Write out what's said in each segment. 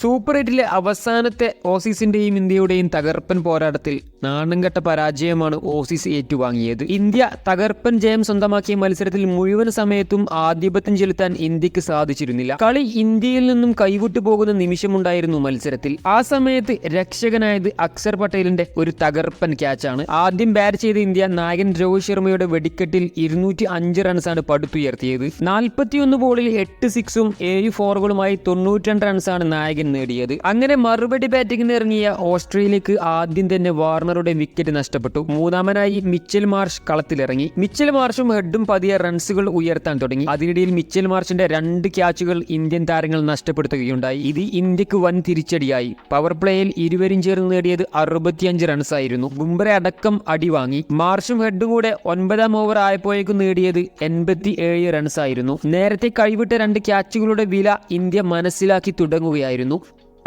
Super എയ്റ്റിലെ അവസാനത്തെ ഓസീസിന്റെയും ഇന്ത്യയുടെയും തകർപ്പൻ പോരാട്ടത്തിൽ നാണംകെട്ട പരാജയമാണ് ഓസീസ് ഏറ്റുവാങ്ങിയത്. ഇന്ത്യ തകർപ്പൻ ജയം സ്വന്തമാക്കിയ മത്സരത്തിൽ മുഴുവൻ സമയത്തും ആധിപത്യം ചെലുത്താൻ ഇന്ത്യയ്ക്ക് സാധിച്ചിരുന്നില്ല. കളി ഇന്ത്യയിൽ നിന്നും കൈവിട്ടു പോകുന്ന നിമിഷമുണ്ടായിരുന്നു മത്സരത്തിൽ. ആ സമയത്ത് രക്ഷകനായത് അക്സർ പട്ടേലിന്റെ ഒരു തകർപ്പൻ ക്യാച്ചാണ് ആദ്യം ബാറ്റ് ചെയ്ത ഇന്ത്യ നായകൻ രോഹിത് ശർമ്മയുടെ വെടിക്കെട്ടിൽ ഇരുന്നൂറ്റി അഞ്ച് റൺസാണ് പടുത്തുയർത്തിയത്. നാൽപ്പത്തിയൊന്ന് ബോളിൽ എട്ട് സിക്സും ഏഴ് ഫോറുകളുമായി തൊണ്ണൂറ്റി റൺസാണ് നായകൻ നേടിയത്. അങ്ങനെ മറുപടി ബാറ്റിംഗിന് ഇറങ്ങിയ ഓസ്ട്രേലിയക്ക് ആദ്യം തന്നെ വാർണറുടെ വിക്കറ്റ് നഷ്ടപ്പെട്ടു. മൂന്നാമനായി മിച്ചൽ മാർഷ് കളത്തിലിറങ്ങി. മിച്ചൽ മാർഷും ഹെഡും പതിയെ റൺസുകൾ ഉയർത്താൻ തുടങ്ങി. അതിനിടയിൽ മിച്ചൽ മാർഷിന്റെ രണ്ട് ക്യാച്ചുകൾ ഇന്ത്യൻ താരങ്ങൾ നഷ്ടപ്പെടുത്തുകയുണ്ടായി. ഇത് ഇന്ത്യയ്ക്ക് വൻ തിരിച്ചടിയായി. പവർ പ്ലേയിൽ ഇരുവരും ചേർന്ന് നേടിയത് അറുപത്തിയഞ്ച് റൺസായിരുന്നു. ബുംബ്ര അടക്കം അടി വാങ്ങി മാർഷും ഹെഡും കൂടെ ഒൻപതാം ഓവർ ആയപ്പോഴേക്കും നേടിയത് എൺപത്തി ഏഴ് റൺസായിരുന്നു. നേരത്തെ കഴിവിട്ട രണ്ട് ക്യാച്ചുകളുടെ വില ഇന്ത്യ മനസ്സിലാക്കി തുടങ്ങുകയായിരുന്നു.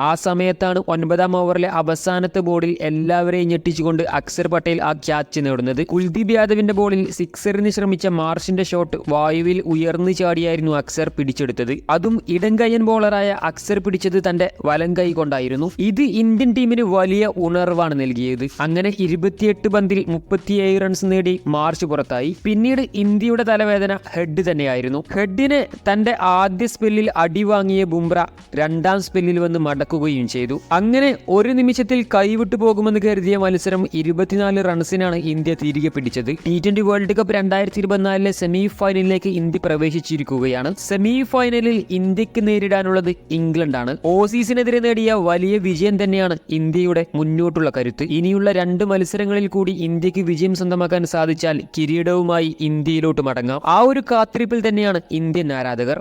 ആ സമയത്താണ് ഒൻപതാം ഓവറിലെ അവസാനത്തെ ബോളിൽ എല്ലാവരെയും ഞെട്ടിച്ചുകൊണ്ട് അക്സർ പട്ടേൽ ആ ക്യാച്ച് നേടുന്നത്. കുൽദീപ് യാദവിന്റെ ബോളിൽ സിക്സറിന് ശ്രമിച്ച മാർഷിന്റെ ഷോട്ട് വായുവിൽ ഉയർന്നു ചാടിയായിരുന്നു അക്സർ പിടിച്ചെടുത്തത്. അതും ഇടംകയ്യൻ ബോളറായ അക്സർ പിടിച്ചത് തന്റെ വലം കൈ കൊണ്ടായിരുന്നു. ഇത് ഇന്ത്യൻ ടീമിന് വലിയ ഉണർവാണ് നൽകിയത്. അങ്ങനെ ഇരുപത്തിയെട്ട് പന്തിൽ മുപ്പത്തിയേഴ് റൺസ് നേടി മാർച്ച് പുറത്തായി. പിന്നീട് ഇന്ത്യയുടെ തലവേദന ഹെഡ് തന്നെയായിരുന്നു. ഹെഡിന് തന്റെ ആദ്യ സ്പെല്ലിൽ അടി വാങ്ങിയ ബുംറ രണ്ടാം സ്പെല്ലിൽ വന്ന് മടക്കുകയും ചെയ്തു. അങ്ങനെ ഒരു നിമിഷത്തിൽ കൈവിട്ടു പോകുമെന്ന് കരുതിയ മത്സരം ഇരുപത്തിനാല് റൺസിനാണ് ഇന്ത്യ തിരികെ പിടിച്ചത്. ടി ട്വന്റി വേൾഡ് കപ്പ് രണ്ടായിരത്തി ഇരുപത്തിനാലിലെ സെമി ഫൈനലിലേക്ക് ഇന്ത്യ പ്രവേശിച്ചിരിക്കുകയാണ്. സെമി ഫൈനലിൽ ഇന്ത്യയ്ക്ക് നേരിടാനുള്ളത് ഇംഗ്ലണ്ടാണ്. ഓസീസിനെതിരെ നേടിയ വലിയ വിജയം തന്നെയാണ് ഇന്ത്യയുടെ മുന്നോട്ടുള്ള കരുത്ത്. ഇനിയുള്ള രണ്ട് മത്സരങ്ങളിൽ കൂടി ഇന്ത്യയ്ക്ക് വിജയം സ്വന്തമാക്കാൻ സാധിച്ചാൽ കിരീടവുമായി ഇന്ത്യയിലോട്ട് മടങ്ങാം. ആ ഒരു കാത്തിരിപ്പിൽ തന്നെയാണ് ഇന്ത്യൻ ആരാധകർ.